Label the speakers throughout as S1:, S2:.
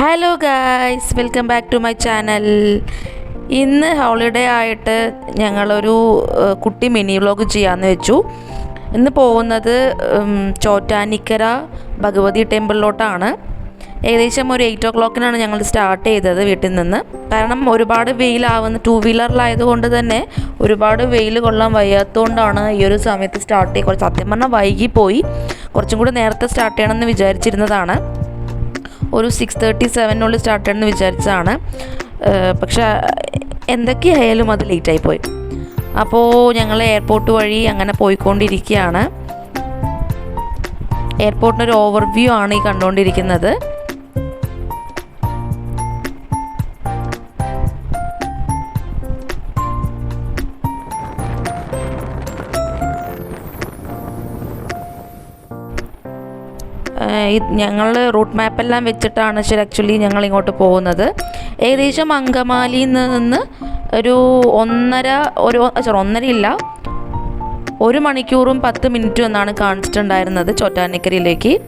S1: Hello guys welcome back to my channel ഇന്ന് holiday ആയിട്ട് ഞങ്ങളൊരു കുട്ടി മിനി വ്ലോഗ് ചെയ്യാമെന്ന് വെച്ചു. ഇന്ന് പോകുന്നത് ചോറ്റാനിക്കര ഭഗവതി ടെമ്പിളിലോട്ടാണ്. ഏകദേശം ഒരു എയ്റ്റ് ഓ ക്ലോക്കിനാണ് ഞങ്ങൾ സ്റ്റാർട്ട് ചെയ്തത് വീട്ടിൽ നിന്ന്. കാരണം ഒരുപാട് വെയിലാവുന്ന. ടൂ വീലറിലായതുകൊണ്ട് തന്നെ ഒരുപാട് വെയിൽ കൊള്ളാൻ വയ്യാത്തതുകൊണ്ടാണ് ഈ ഒരു സമയത്ത് സ്റ്റാർട്ട് കുറച്ച് സത്യം പറഞ്ഞാൽ വൈകിപ്പോയി. കുറച്ചും കൂടി നേരത്തെ സ്റ്റാർട്ട് ചെയ്യണമെന്ന് വിചാരിച്ചിരുന്നതാണ്. ഒരു സിക്സ് തേർട്ടി സെവനുള്ളിൽ സ്റ്റാർട്ട് ചെയ്യണമെന്ന് വിചാരിച്ചതാണ്. പക്ഷേ എന്തൊക്കെയായാലും അത് ലേറ്റായി പോയി. അപ്പോൾ ഞങ്ങൾ എയർപോർട്ട് വഴി അങ്ങനെ പോയിക്കൊണ്ടിരിക്കുകയാണ്. എയർപോർട്ടിന്റെ ഒരു ഓവർവ്യൂ ആണ് ഈ കണ്ടുകൊണ്ടിരിക്കുന്നത് ഞങ്ങൾ റൂട്ട് മാപ്പെല്ലാം വെച്ചിട്ടാണ് ശരി ആക്ച്വലി ഞങ്ങൾ ഇങ്ങോട്ട് പോകുന്നത്. ഏകദേശം അങ്കമാലിയിൽ നിന്ന് ഒരു ഒന്നര ഒരു സോറി ഒന്നര ഇല്ല ഒരു മണിക്കൂറും പത്ത് മിനിറ്റും എന്നാണ് കാണിച്ചിട്ടുണ്ടായിരുന്നത് ചോറ്റാനിക്കരയിലേക്ക്.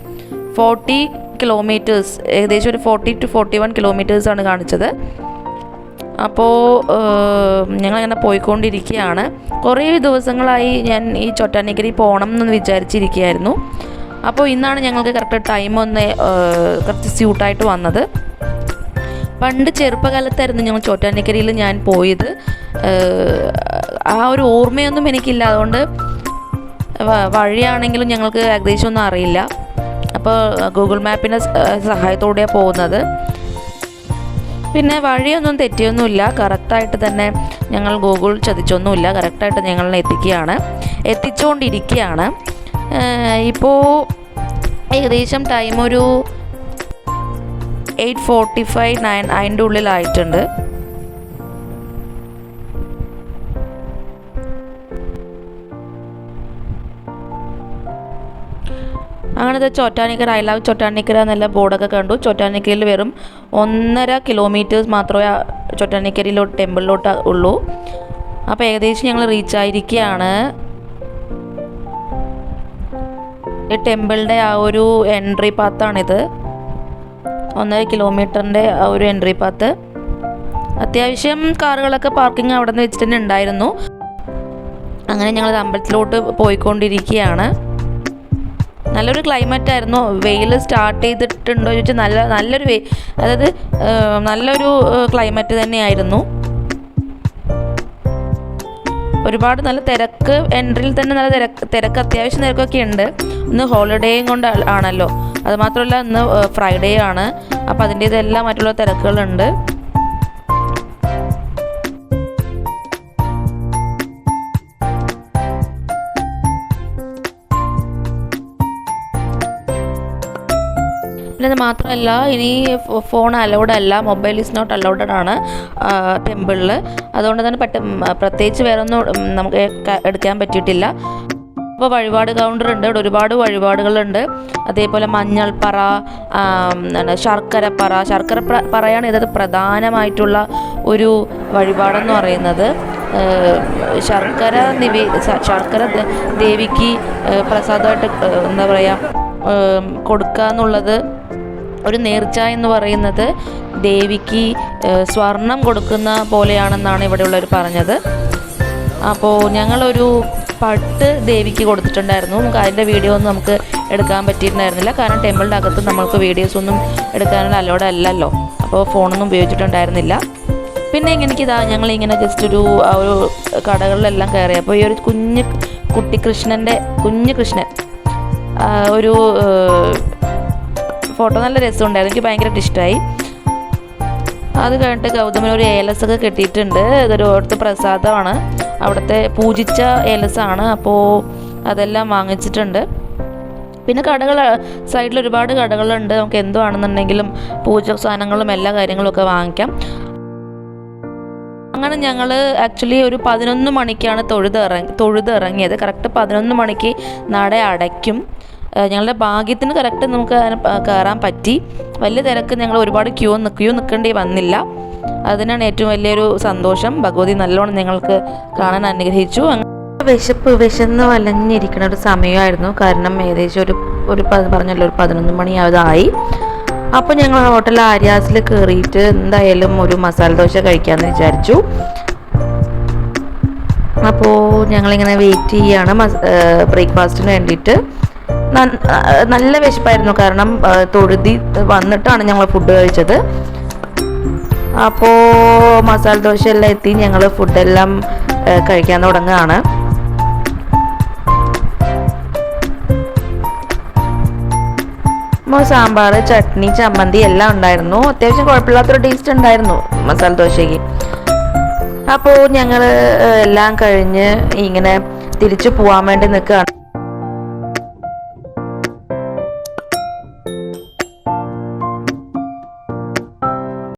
S1: ഫോർട്ടി കിലോമീറ്റേഴ്സ് ഏകദേശം ഒരു ഫോർട്ടി ടു ഫോർട്ടി വൺ കിലോമീറ്റേഴ്സാണ് കാണിച്ചത്. അപ്പോൾ ഞങ്ങളങ്ങനെ പോയിക്കൊണ്ടിരിക്കുകയാണ്. കുറേ ദിവസങ്ങളായി ഞാൻ ഈ ചൊട്ടാനിക്കരി പോകണം എന്ന് വിചാരിച്ചിരിക്കുകയായിരുന്നു. അപ്പോൾ ഇന്നാണ് ഞങ്ങൾക്ക് കറക്റ്റ് ടൈം ഒന്ന് കറക്റ്റ് സ്യൂട്ടായിട്ട് വന്നത്. പണ്ട് ചെറുപ്പകാലത്തായിരുന്നു ഞങ്ങൾ ചോറ്റാനിക്കരയിൽ ഞാൻ പോയത്. ആ ഒരു ഓർമ്മയൊന്നും എനിക്കില്ല. അതുകൊണ്ട് വഴിയാണെങ്കിലും ഞങ്ങൾക്ക് ഏകദേശം ഒന്നും അറിയില്ല. അപ്പോൾ ഗൂഗിൾ മാപ്പിന്റെ സഹായത്തോടെയാണ് പോകുന്നത്. പിന്നെ വഴിയൊന്നും തെറ്റിയൊന്നുമില്ല. കറക്റ്റായിട്ട് തന്നെ ഞങ്ങൾ ഗൂഗിൾ ചതിച്ചൊന്നുമില്ല. കറക്റ്റായിട്ട് ഞങ്ങളെ എത്തിക്കുകയാണ്. എത്തിച്ചുകൊണ്ടിരിക്കുകയാണ് ഇപ്പോൾ ഏകദേശം ടൈം ഒരു എയ്റ്റ് ഫോർട്ടി ഫൈവ് നയൻ അതിന്റെ ഉള്ളിലായിട്ടുണ്ട്. അങ്ങനത്തെ ചോറ്റാനിക്കര ഐ ലവ് ചോറ്റാനിക്കര എന്നുള്ള ബോർഡൊക്കെ കണ്ടു. ചോറ്റാനിക്കരയിൽ വെറും ഒന്നര കിലോമീറ്റേഴ്സ് മാത്രമേ ചോറ്റാനിക്കരയിലോട്ട് ടെമ്പിളിലോട്ട് ഉള്ളൂ. അപ്പോൾ ഏകദേശം ഞങ്ങൾ റീച്ച് ആയിരിക്കുകയാണ്. ഈ ടെമ്പിളിന്റെ ആ ഒരു എൻട്രി പാത്താണിത് ഒന്നര കിലോമീറ്ററിന്റെ ആ ഒരു എൻട്രി പാത്ത്. അത്യാവശ്യം കാറുകളൊക്കെ പാർക്കിംഗ് അവിടെ നിന്ന് വെച്ചിട്ട് തന്നെ ഉണ്ടായിരുന്നു. അങ്ങനെ ഞങ്ങൾ അമ്പലത്തിലോട്ട് പോയിക്കൊണ്ടിരിക്കുകയാണ്. നല്ലൊരു ക്ലൈമറ്റ് ആയിരുന്നു വെയിൽ സ്റ്റാർട്ട് ചെയ്തിട്ടുണ്ടോ ചോദിച്ചാൽ നല്ല നല്ലൊരു വെയിൽ അതായത് നല്ലൊരു ക്ലൈമറ്റ് തന്നെയായിരുന്നു. ഒരുപാട് നല്ല തിരക്ക് എൻട്രിയിൽ തന്നെ നല്ല തിരക്ക് തിരക്ക് അത്യാവശ്യം തിരക്കൊക്കെ ഉണ്ട്. ഇന്ന് ഹോളിഡേയും കൊണ്ട് ആണല്ലോ. അതുമാത്രമല്ല ഇന്ന് ഫ്രൈഡേ ആണ്. അപ്പോൾ അതിന്റേതെല്ലാം മറ്റുള്ള തിരക്കുകളുണ്ട്. മാത്രമല്ല ഇനി ഫോൺ അലൗഡ് അല്ല മൊബൈൽ ഈസ് നോട്ട് അലൗഡ് ആണ് ടെമ്പിളിൽ അതുകൊണ്ട് തന്നെ പറ്റും പ്രത്യേകിച്ച് വേറെ ഒന്നും നമുക്ക് എടുക്കാൻ പറ്റിയിട്ടില്ല. അപ്പോൾ വഴിപാട് കൗണ്ടർ ഉണ്ട് ഇവിടെ ഒരുപാട് വഴിപാടുകളുണ്ട്. അതേപോലെ മഞ്ഞൾപ്പറ ശർക്കരപ്പറ. ശർക്കര പറയാണ് ഇതൊരു പ്രധാനമായിട്ടുള്ള ഒരു വഴിപാടെന്ന് പറയുന്നത്. ശർക്കര നിവേ ശർക്കര ദേവിക്ക് പ്രസാദമായിട്ട് എന്താ പറയുക കൊടുക്കുക എന്നുള്ളത് ഒരു നേർച്ച എന്ന് പറയുന്നത് ദേവിക്ക് സ്വർണം കൊടുക്കുന്ന പോലെയാണെന്നാണ് ഇവിടെയുള്ളവർ പറഞ്ഞത്. അപ്പോൾ ഞങ്ങളൊരു പട്ട് ദേവിക്ക് കൊടുത്തിട്ടുണ്ടായിരുന്നു. നമുക്ക് അതിന്റെ വീഡിയോ ഒന്നും നമുക്ക് എടുക്കാൻ പറ്റിയിട്ടുണ്ടായിരുന്നില്ല. കാരണം ടെമ്പിളിന്റെ അകത്ത് നമ്മൾക്ക് വീഡിയോസ് ഒന്നും എടുക്കാനുള്ള അലോഡ് അല്ലല്ലോ. അപ്പോൾ ഫോണൊന്നും ഉപയോഗിച്ചിട്ടുണ്ടായിരുന്നില്ല. പിന്നെ എനിക്കിതാ ഞങ്ങളിങ്ങനെ ജസ്റ്റ് ഒരു ആ ഒരു കടകളിലെല്ലാം കയറി. അപ്പോൾ ഈ ഒരു കുഞ്ഞ് കുട്ടി കൃഷ്ണന്റെ കുഞ്ഞ് കൃഷ്ണൻ ഒരു ഫോട്ടോ നല്ല രസമുണ്ടായിരുന്നു എനിക്ക് ഭയങ്കരമായിട്ട് ഇഷ്ടമായി അത് കഴിഞ്ഞിട്ട് ഗൗതമൻ ഒരു ഏലസൊക്കെ കിട്ടിയിട്ടുണ്ട്. ഇതൊരു അവിടുത്തെ പ്രസാദമാണ്. അവിടുത്തെ പൂജിച്ച ഏലസാണ്. അപ്പോൾ അതെല്ലാം വാങ്ങിച്ചിട്ടുണ്ട്. പിന്നെ കടകൾ സൈഡിൽ ഒരുപാട് കടകളുണ്ട്. നമുക്ക് എന്തുവാണെന്നുണ്ടെങ്കിലും പൂജ സാധനങ്ങളും എല്ലാ കാര്യങ്ങളും ഒക്കെ വാങ്ങിക്കാം. അങ്ങനെ ഞങ്ങൾ ആക്ച്വലി ഒരു പതിനൊന്ന് മണിക്കാണ് തൊഴുതിറങ്ങി തൊഴുതിറങ്ങിയത് കറക്റ്റ് പതിനൊന്ന് മണിക്ക് നട അടയ്ക്കും. ഞങ്ങളുടെ ഭാഗ്യത്തിന് കറക്റ്റ് നമുക്ക് കയറാൻ പറ്റി. വലിയ തിരക്ക് ഞങ്ങൾ ഒരുപാട് ക്യൂ ക്യൂ നിൽക്കേണ്ടി വന്നില്ല. അതിനാണ് ഏറ്റവും വലിയൊരു സന്തോഷം. ഭഗവതി നല്ലോണം ഞങ്ങൾക്ക് കാണാൻ അനുഗ്രഹിച്ചു. വിശപ്പ് വിശന്ന് വലഞ്ഞിരിക്കുന്ന ഒരു സമയമായിരുന്നു. കാരണം ഏകദേശം ഒരു ഒരു പറഞ്ഞല്ലോ ഒരു പതിനൊന്ന് മണി അതായി അപ്പോൾ ഞങ്ങൾ ഹോട്ടൽ ആര്യാസിൽ കയറിയിട്ട് എന്തായാലും ഒരു മസാല ദോശ കഴിക്കാമെന്ന് വിചാരിച്ചു. അപ്പോൾ ഞങ്ങളിങ്ങനെ വെയിറ്റ് ചെയ്യാണ് ബ്രേക്ക്ഫാസ്റ്റിന് വേണ്ടിയിട്ട്. നല്ല വിശപ്പായിരുന്നു. കാരണം തൊഴുതി വന്നിട്ടാണ് ഞങ്ങൾ ഫുഡ് കഴിച്ചത്. അപ്പോൾ മസാല ദോശ എല്ലാം എത്തി. ഞങ്ങൾ ഫുഡെല്ലാം കഴിക്കാൻ തുടങ്ങുകയാണ് സാമ്പാർ ചട്നി ചമ്മന്തി എല്ലാം ഉണ്ടായിരുന്നു. അത്യാവശ്യം കുഴപ്പമില്ലാത്തൊരു ടേസ്റ്റ് ഉണ്ടായിരുന്നു മസാല ദോശയ്ക്ക്. അപ്പോൾ ഞങ്ങൾ എല്ലാം കഴിഞ്ഞ് ഇങ്ങനെ തിരിച്ചു പോകാൻ വേണ്ടി നിൽക്കുകയാണ്